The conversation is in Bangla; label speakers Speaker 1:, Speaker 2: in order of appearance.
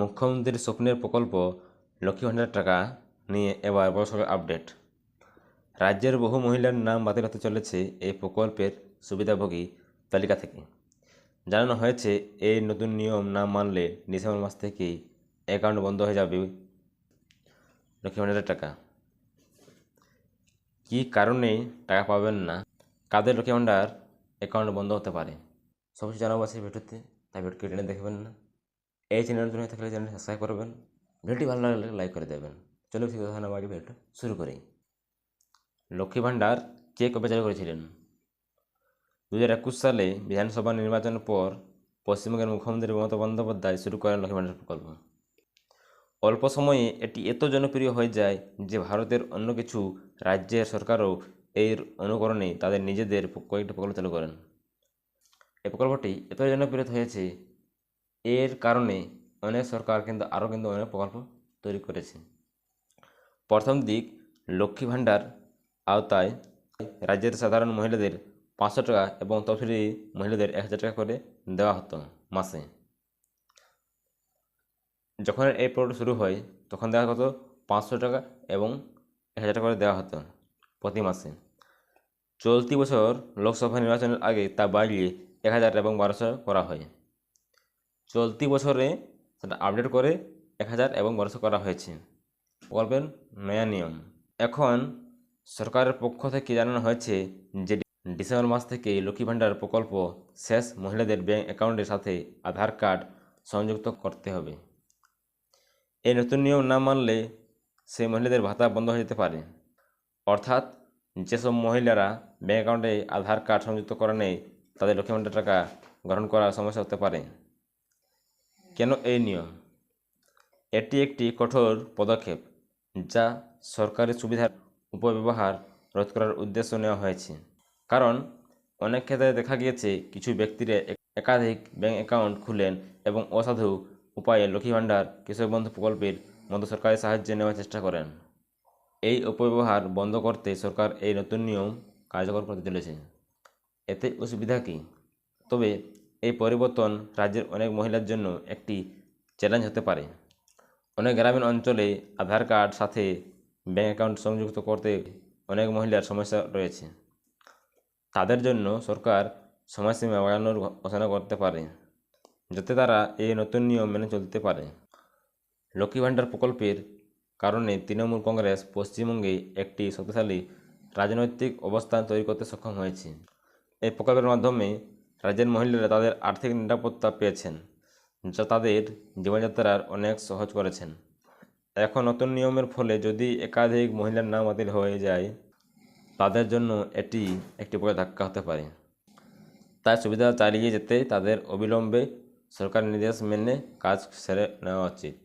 Speaker 1: মুখ্যমন্ত্রীর স্বপ্নের প্রকল্প লক্ষ্মী ভাণ্ডার টাকা নিয়ে এবার বড় সড়ো আপডেট। রাজ্যের বহু মহিলার নাম বাতিল হতে চলেছে এই প্রকল্পের সুবিধাভোগী তালিকা থেকে। জানানো হয়েছে, এই নতুন নিয়ম না মানলে ডিসেম্বর মাস থেকেই অ্যাকাউন্ট বন্ধ হয়ে যাবে লক্ষ্মী ভাণ্ডারের টাকা। কী কারণে টাকা পাবেন না? কাদের লক্ষ্মী ভাণ্ডার অ্যাকাউন্ট বন্ধ হতে পারে? সব কিছু জানাব আছে ভিডিওতে। তাই ভিডিওকে টেনে দেখবেন না। এই চ্যানেল নতুন থাকলে চ্যানেল সাবস্ক্রাইব করবেন, ভিডিওটি ভালো লাগলে লাইক করে দেবেন। চলো ঠিক কথা বাকি ভিডিওটা শুরু করি। লক্ষ্মী ভাণ্ডার কে কবে চালু করেছিলেন? দু হাজার একুশ সালে বিধানসভা নির্বাচনের পর পশ্চিমবঙ্গের মুখ্যমন্ত্রী মমতা বন্দ্যোপাধ্যায় শুরু করেন লক্ষ্মী ভাণ্ডার প্রকল্প। অল্প সময়ে এটি এত জনপ্রিয় হয়ে যায় যে ভারতের অন্য কিছু রাজ্যের সরকারও এর অনুকরণে তাদের নিজেদের কয়েকটি প্রকল্প চালু করেন। এই প্রকল্পটি এত জনপ্রিয় হয়েছে এর কারণে অনেক সরকার কিন্তু, আরও কিন্তু অনেক প্রকল্প তৈরি করেছে। প্রথম দিক, লক্ষ্মী ভাণ্ডার আওতায় রাজ্যের সাধারণ মহিলাদের পাঁচশো টাকা এবং তফসিলি মহিলাদের এক হাজার টাকা করে দেওয়া হতো মাসে। যখন এই প্রকল্প শুরু হয়, তখন দেওয়া হতো পাঁচশো টাকা এবং এক হাজার টাকা করে দেওয়া হতো প্রতি মাসে। চলতি বছর লোকসভা নির্বাচনের আগে তা বাড়িয়ে এক হাজার এবং বারোশো করা হয়। চলতি বছরে সেটা আপডেট করে এক হাজার এবং বারোশো করা হয়েছে। প্রকল্পের নয়া নিয়ম। এখন সরকারের পক্ষ থেকে জানানো হয়েছে যে ডিসেম্বর মাস থেকে লক্ষ্মী ভাণ্ডার প্রকল্প শেষ মহিলাদের ব্যাঙ্ক অ্যাকাউন্টের সাথে আধার কার্ড সংযুক্ত করতে হবে। এই নতুন নিয়ম না মানলে সেই মহিলাদের ভাতা বন্ধ হয়ে যেতে পারে। অর্থাৎ যেসব মহিলারা ব্যাঙ্ক অ্যাকাউন্টে আধার কার্ড সংযুক্ত করা নেই তাদের লক্ষ্মী ভাণ্ডার টাকা গ্রহণ করার সমস্যা হতে পারে। কেন এই নিয়ম? এটি একটি কঠোর পদক্ষেপ যা সরকারি সুবিধার উপব্যবহার রোধ করার উদ্দেশ্য নেওয়া হয়েছে। কারণ অনেক ক্ষেত্রে দেখা গিয়েছে কিছু ব্যক্তিরা একাধিক ব্যাঙ্ক অ্যাকাউন্ট খুলেন এবং অসাধু উপায়ে লক্ষ্মী ভাণ্ডার, কৃষক বন্ধু প্রকল্পের মতো সরকারি সাহায্য নেওয়ার চেষ্টা করেন। এই অপব্যবহার বন্ধ করতে সরকার এই নতুন নিয়ম কার্যকর করতে চলেছে এতে অসুবিধা কী? তবে এই পরিবর্তন রাজ্যের অনেক মহিলার জন্য একটি চ্যালেঞ্জ হতে পারে। অনেক গ্রামীণ অঞ্চলে আধার কার্ড সাথে ব্যাঙ্ক অ্যাকাউন্ট সংযুক্ত করতে অনেক মহিলার সমস্যা রয়েছে। তাদের জন্য সরকার সময়সীমা বাড়ানোর ঘোষণা করতে পারে, যাতে তারা এই নতুন নিয়ম মেনে চলতে পারে। লক্ষ্মী ভাণ্ডার প্রকল্পের কারণে তৃণমূল কংগ্রেস পশ্চিমবঙ্গে একটি শক্তিশালী রাজনৈতিক অবস্থান তৈরি করতে সক্ষম হয়েছে। এই প্রকল্পের মাধ্যমে রাজ্যের মহিলারা তাদের আর্থিক নিরাপত্তা পেয়েছেন, যা তাদের জীবনযাত্রার অনেক সহজ করেছেন। এখন নতুন নিয়মের ফলে যদি একাধিক মহিলার নাম বাতিল হয়ে যায়, তাদের জন্য এটি একটি বড় ধাক্কা হতে পারে। তাই সুবিধা চালিয়ে যেতে তাদের অবিলম্বে সরকার নির্দেশ মেনে কাজ সেরে নেওয়া উচিত।